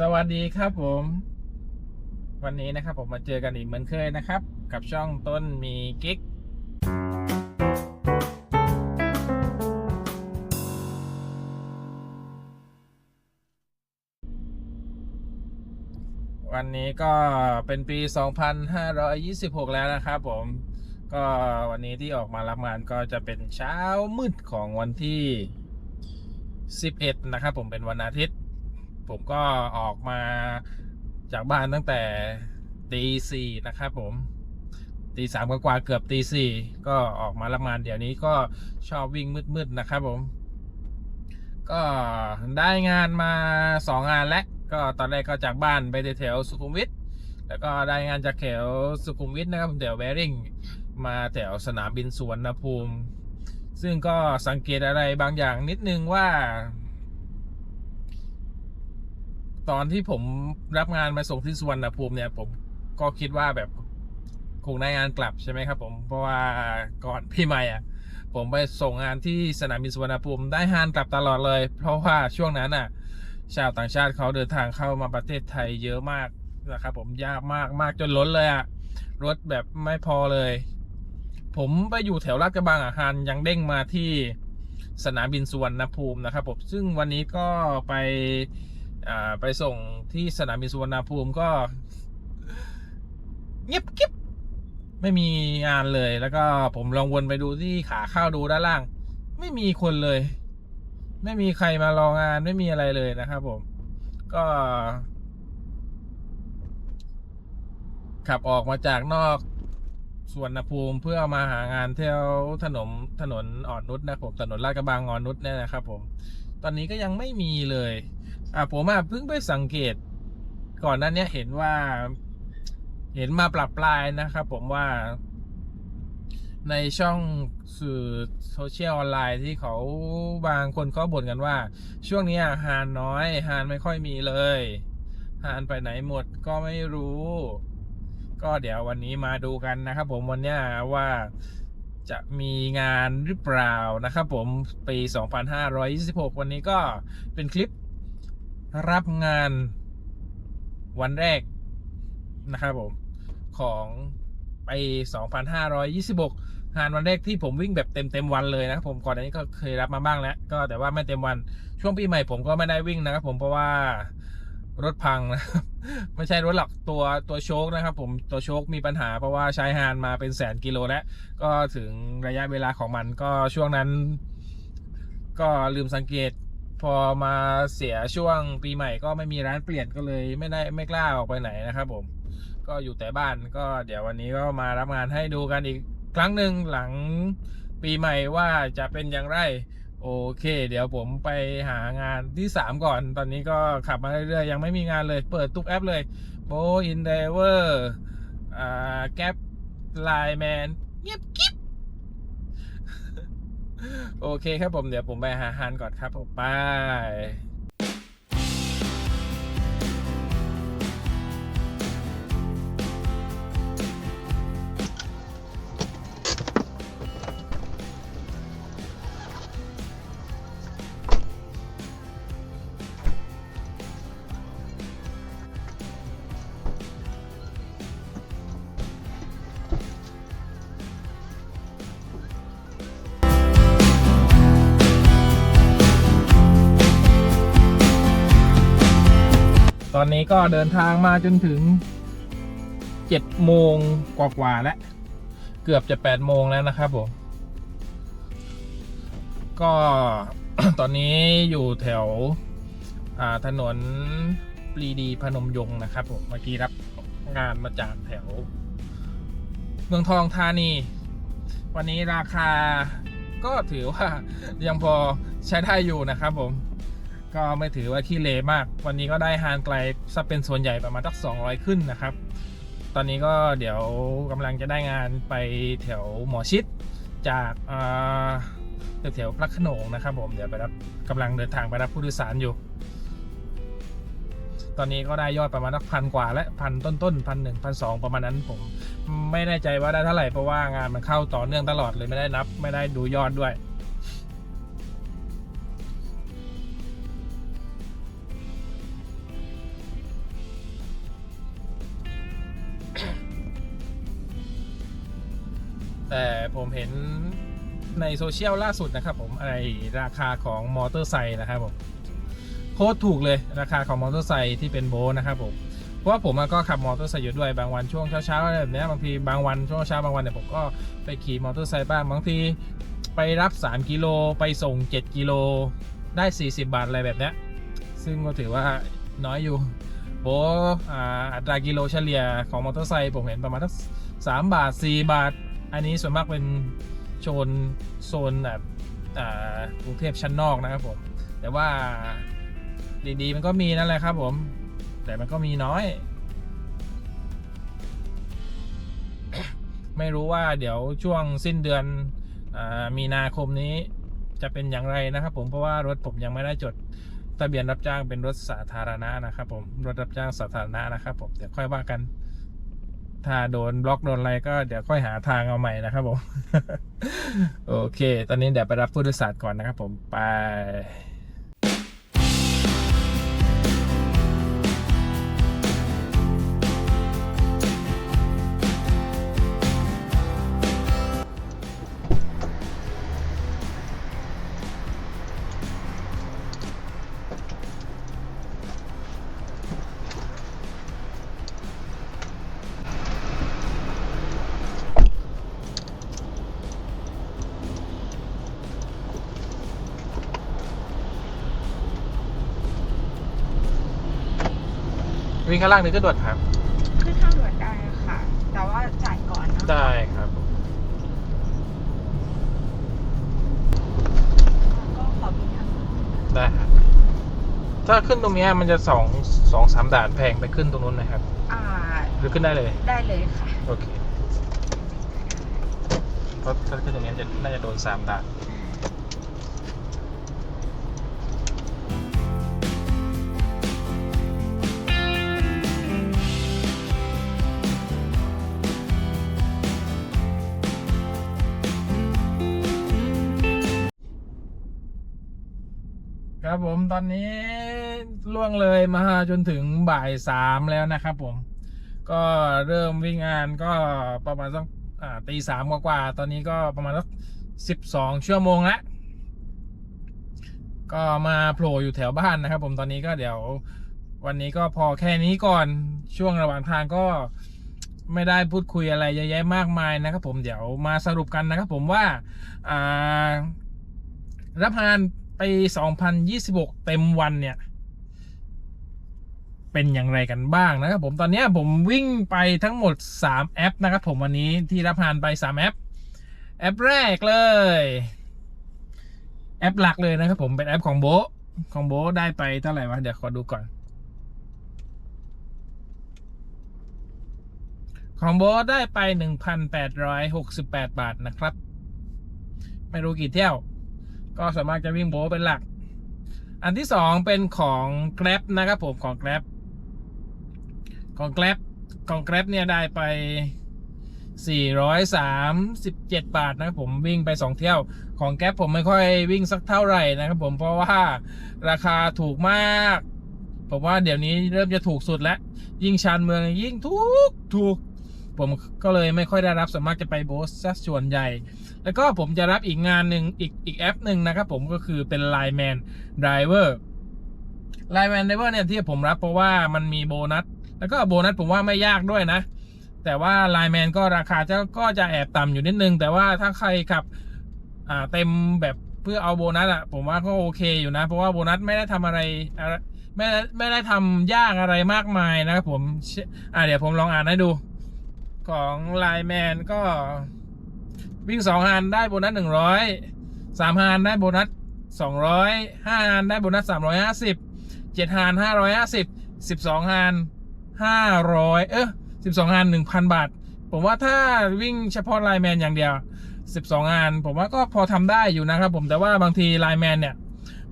สวัสดีครับผม วันนี้นะครับผมมาเจอกันอีกเหมือนเคยนะครับ กับช่องต้นมีกิ๊กวันนี้ก็เป็นปี 2526 แล้วนะครับผม ก็วันนี้ที่ออกมารับงานก็จะเป็นเช้ามืดของวันที่ 11 นะครับผมเป็นวันอาทิตย์ ผมก็ออกมาจากบ้านตั้งแต่ตีสี่นะครับผมตีสามกว่าเกือบตีสี่ก็ออกมารับงานเดี๋ยวนี้ก็ชอบวิ่งมืดๆนะครับผม ก็ได้งานมาสองงานแล้วก็ตอนแรกก็จากบ้านไปแถวสุขุมวิทแล้วก็ได้งานจากแถวสุขุมวิทนะครับแถวแวริงมาแถวสนามบินสวรรณภูมิ ซึ่งก็สังเกตอะไรบางอย่างนิดนึงว่า ตอนที่ผมรับงานมาส่งที่สุวรรณภูมิเนี่ย ผมก็คิดว่าแบบคงได้งานกลับใช่ไหมครับ ผมเพราะว่าก่อนพี่ใหม่อะ ผมไปส่งงานที่สนามบินสุวรรณภูมิได้งานกลับตลอดเลย เพราะว่าช่วงนั้นอะ ชาวต่างชาติเขาเดินทางเข้ามาประเทศไทยเยอะมากนะครับ ผมยากมากมากจนล้นเลยอะรถแบบไม่พอเลย ผมไปอยู่แถวลาดกระบังอะฮานยังเด้งมาที่สนามบินสุวรรณภูมินะครับผมซึ่งวันนี้ก็ไป อ่าไปส่งที่สนามบินสุวรรณภูมิก็ เงียบกิ๊บไม่มีงานเลยแล้วก็ผมลองวนไปดูที่ขาเข้าดูด้านล่าง ไม่มีคนเลย ไม่มีใครมารองานไม่มีอะไรเลยนะครับผม ก็ ขับออกมาจากนอกสวนภูมิเพื่อมาหางานเที่ยวถนนถนนอ่อนนุชนะครับผมถนนลาดกระบังอ่อนนุชเนี่ยนะครับผม ตอนนี้ก็ยังไม่มีเลย อ่าผมอะเพิ่งไปสังเกต ก่อนนั้นเนี้ยเห็นว่า เห็นมาปรับปลายนะครับผมว่า ในช่องสื่อโซเชียลออนไลน์ที่เขาบางคนก็บ่นกันว่า ช่วงนี้ฮานน้อยฮานไม่ค่อยมีเลยฮานไปไหนหมดก็ไม่รู้ ก็เดี๋ยววันนี้มาดูกันนะครับผมวันเนี้ยว่าจะมีงานหรือเปล่านะครับผมปี 2526 วันนี้ก็เป็นคลิป รับงานวันแรกนะครับผม ของปี2526 งานวันแรกที่ผมวิ่งแบบเต็มเต็มวันเลยนะครับผมก่อนอันนี้ก็เคยรับมาบ้างแล้วก็แต่ว่าไม่เต็มวันช่วงปีใหม่ผมก็ไม่ได้วิ่งนะครับผมเพราะว่ารถพังนะครับไม่ใช่รถหรอกตัวตัวโชคนะครับ ผมตัวโชคมีปัญหาเพราะว่าใช้ฮานมาเป็นแสนกิโลแล้ว ก็ถึงระยะเวลาของมันก็ช่วงนั้น ก็ลืมสังเกต พอมาเสียช่วงปีใหม่ก็ไม่มีร้านเปลี่ยนก็เลยไม่ได้ไม่กล้าออกไปไหนนะครับผม ก็อยู่แต่บ้านก็เดี๋ยววันนี้ก็มารับงานให้ดูกันอีกครั้งหนึ่งหลังปีใหม่ว่าจะเป็นอย่างไร โอเค เดี๋ยวผมไปหางานที่ 3 ก่อน ตอนนี้ก็ขับมาเรื่อยๆ ยังไม่มีงานเลยเปิดทุกแอปเลยโบอินเดเวอร์อ่าแก๊ปไลแมนเงียบกิ๊บ โอเคครับผมเดี๋ยวผมไปหาอาหารก่อนครับผมไป ตอนนี้ก็เดินทางมาจนถึงเจ็ดโมงกว่าๆแล้ว เกือบจะแปดโมงแล้วนะครับผม ก็ตอนนี้อยู่แถวถนนปรีดีพนมยงค์นะครับผมเมื่อกี้รับงานมาจากแถว เมืองทองธานี วันนี้ราคาก็ถือว่ายังพอใช้ได้อยู่นะครับผม ก็ไม่ถือว่าขี้เละมาก วันนี้ก็ได้ฮานไกลซะเป็นส่วนใหญ่ประมาณสัก200 ขึ้นนะครับ ตอนนี้ก็เดี๋ยวกำลังจะได้งานไปแถวหมอชิดจากแถวพระขนงนะครับ ผมเดี๋ยวไปรับกำลังเดินทางไปรับผู้โดยสารอยู่ ตอนนี้ก็ได้ยอดประมาณสักพันกว่าและพันต้นๆพันหนึ่งพันสองประมาณนั้นผมไม่แน่ใจว่าได้เท่าไหร่เพราะว่างานมันเข้าต่อเนื่องตลอดเลยไม่ได้นับ ไม่ได้ดูยอดด้วย แต่ผมเห็นในโซเชียลล่าสุดนะครับผมไอราคาของมอเตอร์ไซค์นะครับผมโคตรถูกเลยราคาของมอเตอร์ไซค์ที่เป็นโบนะครับผมเพราะว่าผมก็ขับมอเตอร์ไซค์อยู่ด้วยบางวันช่วงเช้าๆอะไรแบบนี้บางทีบางวันช่วงเช้าบางวันเนี่ยผมก็ไปขี่มอเตอร์ไซค์บ้างบางทีไปรับ 3 กิโลไปส่ง 7 กิโลได้ 40 บาทอะไรแบบนี้ซึ่งก็ถือว่าน้อยอยู่โบอัตรากิโลเฉลี่ยของมอเตอร์ไซค์ผมเห็นประมาณสักสามบาท 4 บาท อันนี้ส่วนมากเป็นโซนโซนแบบกรุงเทพชั้นนอกนะครับผม แต่ว่าดีๆมันก็มีนั่นแหละครับผม แต่มันก็มีน้อย ไม่รู้ว่าเดี๋ยวช่วงสิ้นเดือนอมีนาคมนี้จะเป็นอย่างไรนะครับผม เพราะว่ารถผมยังไม่ได้จดทะเบียนรับจ้างเป็นรถสาธารณะนะครับผม รถรับจ้างสาธารณะนะครับผม เดี๋ยวค่อยว่ากัน ถ้าโดนบล็อกโดนอะไรก็เดี๋ยวค่อยหาทางเอาใหม่นะครับผม โอเค ตอนนี้เดี๋ยวไปรับผู้โดยสารก่อนนะครับผมไป วิ่งข้างล่างนี่ก็ด่วนครับ ขึ้นทางด่วนได้ค่ะ แต่ว่าจ่ายก่อนนะได้ครับ ก็ขอมีทางได้ครับ ถ้าขึ้นตรงเนี้ยมันจะสองสองสามด่านแพงไปขึ้นตรงนู้นนะครับ อ่า หรือขึ้นได้เลย ได้เลยค่ะ โอเคเพราะถ้าขึ้นตรงเนี้ยจะน่าจะโดนสามด่าน ครับผมตอนนี้ล่วงเลยมาจนถึงบ่ายสามแล้วนะครับผม ก็เริ่มวิ่งงานก็ประมาณสักอ่าตีสามกว่าๆตอนนี้ก็ประมาณสักสิบสองชั่วโมงแล้วก็มาโผล่อยู่แถวบ้านนะครับ ผมตอนนี้ก็เดี๋ยววันนี้ก็พอแค่นี้ก่อนช่วงระหว่างทางก็ไม่ได้พูดคุยอะไรเยอะแยะมากมายนะครับ ผมเดี๋ยวมาสรุปกันนะครับ ผมว่ารับงาน ปี2026 เต็มวันเนี่ย เป็นอย่างไรกันบ้างนะครับผมตอนนี้ผมวิ่งไปทั้งหมด 3 แอปนะครับผมวันนี้ที่รับงานไป 3 แอป แอปแรกเลย แอปหลักเลยนะครับผมเป็นแอปของโบของโบได้ไปเท่าไหร่วะเดี๋ยวขอดูก่อน ของโบได้ไป 1,868 บาทนะครับ ไม่รู้กี่เที่ยว ก็สามารถจะวิ่งโบเป็นหลัก อันที่สองเป็นของ Grab นะครับผมของ Grab ของ Grab ของ Grab เนี่ยได้ไป 437 บาทนะครับผมวิ่งไป 2 เที่ยวของ Grab ผมไม่ค่อยวิ่งสักเท่าไหร่นะครับผมเพราะว่าราคาถูกมากผมว่าเดี๋ยวนี้เริ่มจะถูกสุดแล้ว ยิ่งชานเมืองยิ่งถูกถูก ผมก็เลยไม่ค่อยได้รับสวนมากจะไปโบสซะส่วนใหญ่ แล้วก็ผมจะรับอีกงานหนึ่งอีกอีกแอปหนึ่งนะครับผมก็คือเป็น Line Man Driver Line Man Driver เนี่ยที่ผมรับเพราะว่ามันมีโบนัส แล้วก็โบนัสผมว่าไม่ยากด้วยนะ แต่ว่า Line Man ก็ราคาจะก็จะแอบต่ำอยู่นิดนึง แต่ว่าถ้าใครขับอ่าเต็มแบบเพื่อเอาโบนัสอะผมว่าก็โอเคอยู่นะ เพราะว่าโบนัสไม่ได้ทำอะไรอะไรไม่ได้ไม่ได้ทำยากอะไรมากมายนะครับผมอ่าเดี๋ยวผมลองอ่านให้ดู ของไลแมนก็ วิ่งสองฮานได้โบนัสหนึ่งร้อยสามฮานได้โบนัสสองร้อยห้าฮานได้โบนัสสามร้อยห้าสิบเจ็ดฮานห้าร้อยห้าสิบสิบสองฮานห้าร้อยเออสิบสองฮานหนึ่งพันบาท ผมว่าถ้าวิ่งเฉพาะไลแมนอย่างเดียวสิบสองฮานผมว่าก็พอทำได้อยู่นะครับผมแต่ว่าบางทีไลแมนเนี่ย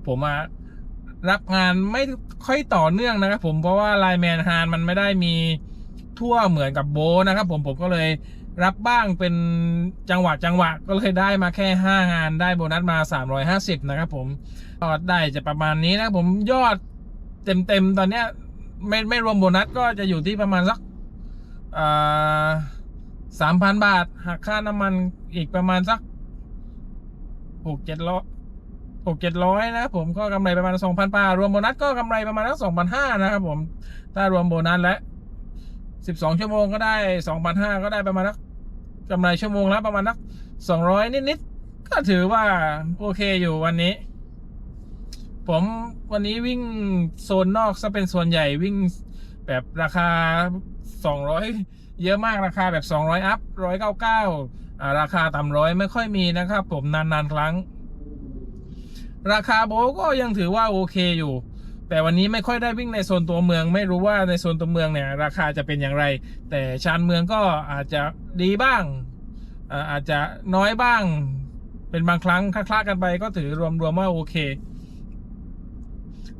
ผมรับงานไม่ค่อยต่อเนื่องนะครับผมเพราะว่าไลแมนฮานมันไม่ได้มี ทั่วเหมือนกับโบนะครับ ผมผมก็เลยรับบ้างเป็นจังหวะจังหวะก็เลยได้มาแค่ 5 งานได้โบนัสมา 350 นะครับผมยอดได้จะประมาณนี้นะผมยอดเต็มๆตอนเนี้ยไม่ไม่รวมโบนัสก็จะอยู่ที่ประมาณสักสามพันบาทหักค่าน้ำมันอีกประมาณสักหกเจ็ดร้อยหกเจ็ดร้อยนะครับผมก็กำไรประมาณสองพันบาทรวมโบนัสก็กำไรประมาณสักสองพันห้านะครับผม ถ้ารวมโบนัสและ สิบสองชั่วโมงก็ได้สองพันห้าก็ได้ประมาณนักกำไรชั่วโมงละประมาณนักสองร้อยนิดๆก็ถือว่าโอเคอยู่วันนี้ ผมวันนี้วิ่งโซนนอกซะเป็นส่วนใหญ่วิ่งแบบราคาสองร้อยเยอะมากราคาแบบสองร้อยอัพร้อยเก้าเก้าราคาต่ำร้อยไม่ค่อยมีนะครับ ผมนานๆครั้ง ราคาโบก็ยังถือว่าโอเคอยู่ แต่วันนี้ไม่ค่อยได้วิ่งในโซนตัวเมือง ไม่รู้ว่าในโซนตัวเมืองเนี่ยราคาจะเป็นอย่างไร แต่ชานเมืองก็อาจจะดีบ้างอาจจะน้อยบ้าง เป็นบางครั้งคลาๆกันไปก็ถือรวมๆว่าโอเค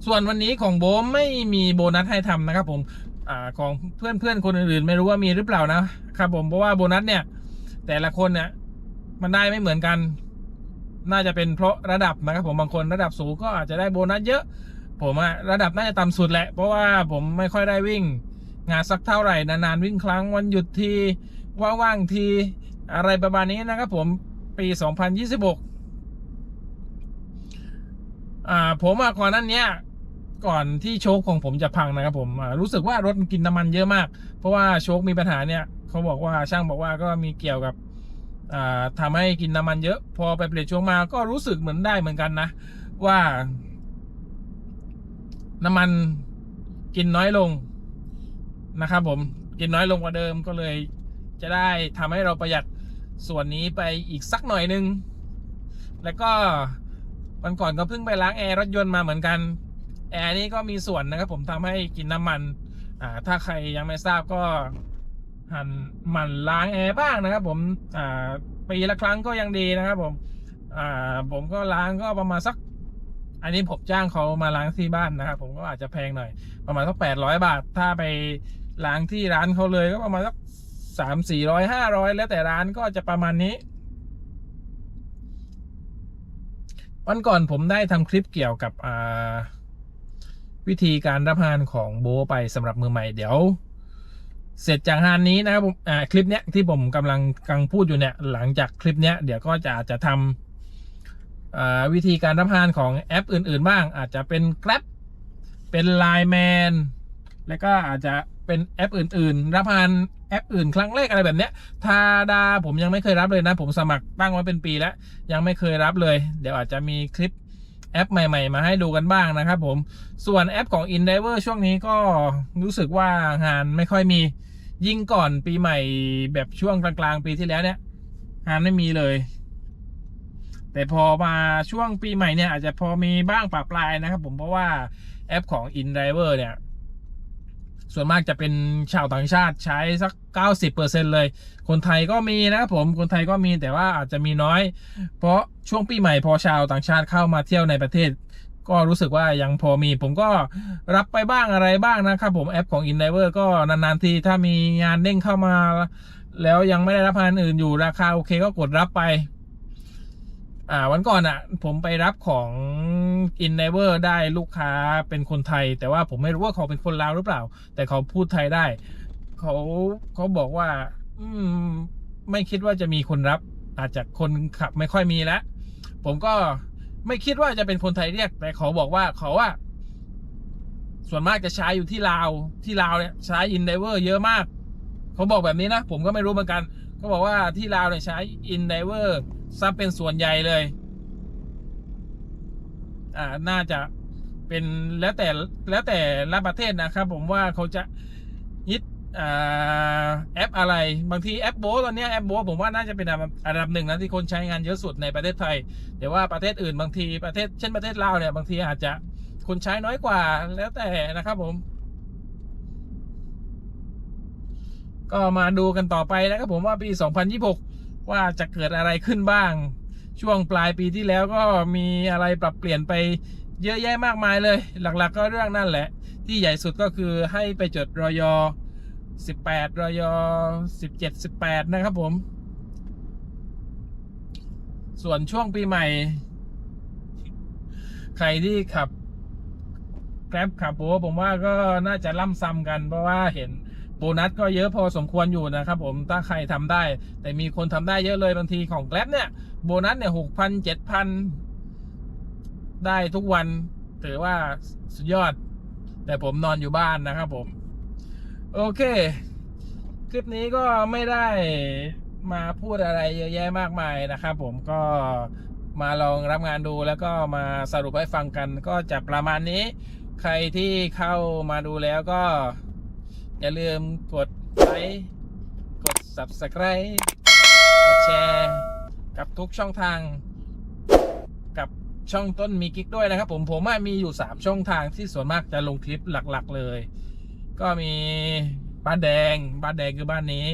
ส่วนวันนี้ของโบมไม่มีโบนัสให้ทำนะครับ ผมอของเพื่อนเพื่อนๆคนอื่นๆ ไม่รู้ว่ามีหรือเปล่านะครับผมเพราะว่าโบนัสเนี่ย แต่ละคนเนี่ยมันได้ไม่เหมือนกัน น่าจะเป็นเพราะระดับนะครับผมบางคนระดับสูงก็อาจจะได้โบนัสเยอะ ผมอะระดับน่าจะต่ำสุดแหละ เพราะว่าผมไม่ค่อยได้วิ่ง งานสักเท่าไหร่นานๆวิ่งครั้งวันหยุดทีว่างๆทีอะไรประมาณนี้นะครับผมปี 2026 อ่าผมอะก่อนนั้นเนี้ยก่อนที่โชคของผมจะพังนะครับผมรู้สึกว่ารถมันกินน้ำมันเยอะมาก เพราะว่าโชคมีปัญหาเนี่ยเขาบอกว่าช่างบอกว่าก็มีเกี่ยวกับอ่าทำให้กินน้ำมันเยอะ พอไปเปลี่ยนโชคมาก็รู้สึกเหมือนได้เหมือนกันนะ ว่า น้ำมันกินน้อยลงนะครับผมกินน้อยลงกว่าเดิมก็เลย จะได้ทำให้เราประหยัดส่วนนี้ไปอีกสักหน่อยนึง แล้วก็วันก่อนก็เพิ่งไปล้างแอร์รถยนต์มาเหมือนกัน แอร์นี่ก็มีส่วนนะครับผมทำให้กินน้ำมันอ่าถ้าใครยังไม่ทราบก็หันมันล้างแอร์บ้างนะครับผมอ่าปีละครั้งก็ยังดีนะครับผมอ่าผมก็ล้างก็ประมาณสัก อันนี้ผมจ้างเขามาล้างที่บ้านนะครับผมก็อาจจะแพงหน่อย ประมาณสักแปดร้อยบาท ถ้าไปล้างที่ร้านเขาเลยก็ประมาณสักสามสี่ร้อยห้าร้อยแล้วแต่ร้านก็จะประมาณนี้ วันก่อนผมได้ทำคลิปเกี่ยวกับวิธีการรับฮานของโบไปสำหรับมือใหม่เดี๋ยว เสร็จจากฮานนี้นะครับผมคลิปเนี้ยที่ผมกำลังกำลังพูดอยู่เนี่ยหลังจากคลิปเนี้ยเดี๋ยวก็จะจะทำ วิธีการรับฮานของแอปอื่น ๆ บ้าง อาจจะเป็น Grab เป็น Line Man แล้วก็อาจจะเป็นแอปอื่น ๆ รับฮานแอปอื่นครั้งแรกอะไรแบบเนี้ยทาดาผมยังไม่เคยรับเลยนะ ผมสมัครตั้งไว้เป็นปีแล้ว ยังไม่เคยรับเลย เดี๋ยวอาจจะมีคลิปแอปใหม่ ๆ มาให้ดูกันบ้างนะครับผม ส่วนแอปของ InDiver ช่วงนี้ก็รู้สึกว่างานไม่ค่อยมี ยิ่งก่อนปีใหม่แบบช่วงกลางๆ ปีที่แล้วเนี่ยงานไม่มีเลย แต่พอมาช่วงปีใหม่เนี่ยอาจจะพอมีบ้างปะปลายนะครับผมเพราะว่าแอปของ InDriver เนี่ยส่วนมากจะเป็นชาวต่างชาติใช้สัก 90%เลย คนไทยก็มีนะครับผม คนไทยก็มีแต่ว่าอาจจะมีน้อย เพราะช่วงปีใหม่พอชาวต่างชาติเข้ามาเที่ยวในประเทศ ก็รู้สึกว่ายังพอมี ผมก็รับไปบ้างอะไรบ้างนะครับผมแอปของ InDriver ก็นานๆทีถ้ามีงานเด้งเข้ามา แล้วยังไม่ได้รับงานอื่นอยู่ราคาโอเคก็กดรับไป อ่าวันก่อนอะ ผมไปรับของ i n n e v e r ได้ลูกค้าเป็นคนไทย แต่ว่าผมไม่รู้ว่าเขาเป็นคนลาวหรือเปล่า แต่เขาพูดไทยได้ เขาเขาบอกว่า อืม ไม่คิดว่าจะมีคนรับ อาจจะคนขับไม่ค่อยมีแล้วผมก็ไม่คิดว่าจะเป็นคนไทยเรียก แต่เขาบอกว่าเขาอะส่วนมากจะใช้อยู่ที่ลาวที่ลาวเนี่ยใช้ i n d i v e r เยอะมาก เขาบอกแบบนี้นะ ผมก็ไม่รู้เหมือนกัน เขาบอกว่าที่ลาวเนี่ยใช้ i n d i v e r ซับเป็นส่วนใหญ่เลย อ่า น่าจะเป็นแล้วแต่แล้วแต่ละประเทศนะครับ ผมว่าเขาจะยึดอ่าแอปอะไร บางทีแอปโบทตอนนี้แอปโบทผมว่าน่าจะเป็นอันดับหนึ่งนะที่คนใช้งานเยอะสุดในประเทศไทย แต่ว่าประเทศอื่นบางทีประเทศเช่นประเทศลาวเนี่ยบางทีอาจจะคนใช้น้อยกว่าแล้วแต่นะครับผม ก็มาดูกันต่อไปนะครับผมว่าปี 2026 ว่าจะเกิดอะไรขึ้นบ้าง ช่วงปลายปีที่แล้วก็มีอะไรปรับเปลี่ยนไปเยอะแยะมากมายเลย หลักๆก็เรื่องนั่นแหละ ที่ใหญ่สุดก็คือให้ไปจดรอย18รอย17 18 นะครับผม ส่วนช่วงปีใหม่ ใครที่ขับแกร็บขับโบผมว่าก็น่าจะล่ำซ้ำกันเพราะว่าเห็น นัสก็เยอะพอสมควรอยู่นะครับผมถ้าใครทำได้ แต่มีคนทำได้เยอะเลยบางทีของแกลบเนี่ยโบนัสเนี่ยหกพันเจ็ดพันได้ทุกวันถือว่าสุดยอด แต่ผมนอนอยู่บ้านนะครับผม โอเค คลิปนี้ก็ไม่ได้มาพูดอะไรเยอะแยะมากมายนะครับผมก็มาลองรับงานดูแล้วก็มาสรุปให้ฟังกัน ก็จะประมาณนี้ ใครที่เข้ามาดูแล้วก็ อย่าลืมกดไลค์กด subscribe กดแชร์ กับทุกช่องทาง กับช่องต้นมีกิ๊กด้วยนะครับ ผมผมมีอยู่ 3 ช่องทางที่ส่วนมากจะลงคลิปหลักๆ เลย ก็มีบ้านแดง บ้านแดงคือบ้านนี้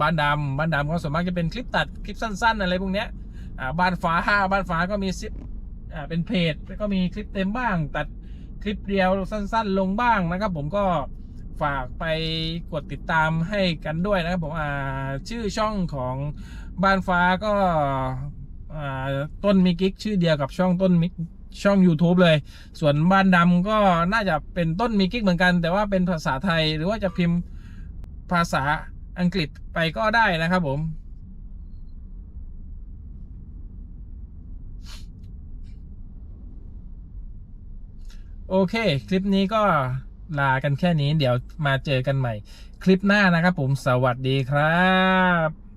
บ้านดำบ้านดำก็ส่วนมากจะเป็นคลิปตัดคลิปสั้น ๆ อะไรพวกเนี้ยบ้านฟ้าห้าบ้านฟ้าก็มีซิปเป็นเพจแล้วก็มีคลิปเต็มบ้าง ตัดคลิปเดียวสั้น ๆ ลงบ้างนะครับ ผมก็ ฝากไปกดติดตามให้กันด้วยนะครับผมอ่าชื่อช่องของบ้านฟ้าก็อ่าต้นมิกิกชื่อเดียวกับช่องต้นมิกช่อง YouTube เลย ส่วนบ้านดำก็น่าจะเป็นต้นมิกิกเหมือนกัน แต่ว่าเป็นภาษาไทยหรือว่าจะพิมพ์ภาษาอังกฤษไปก็ได้นะครับผมโอเค คลิปนี้ก็ ลากันแค่นี้เดี๋ยวมาเจอกันใหม่ คลิปหน้านะครับผมสวัสดีครับ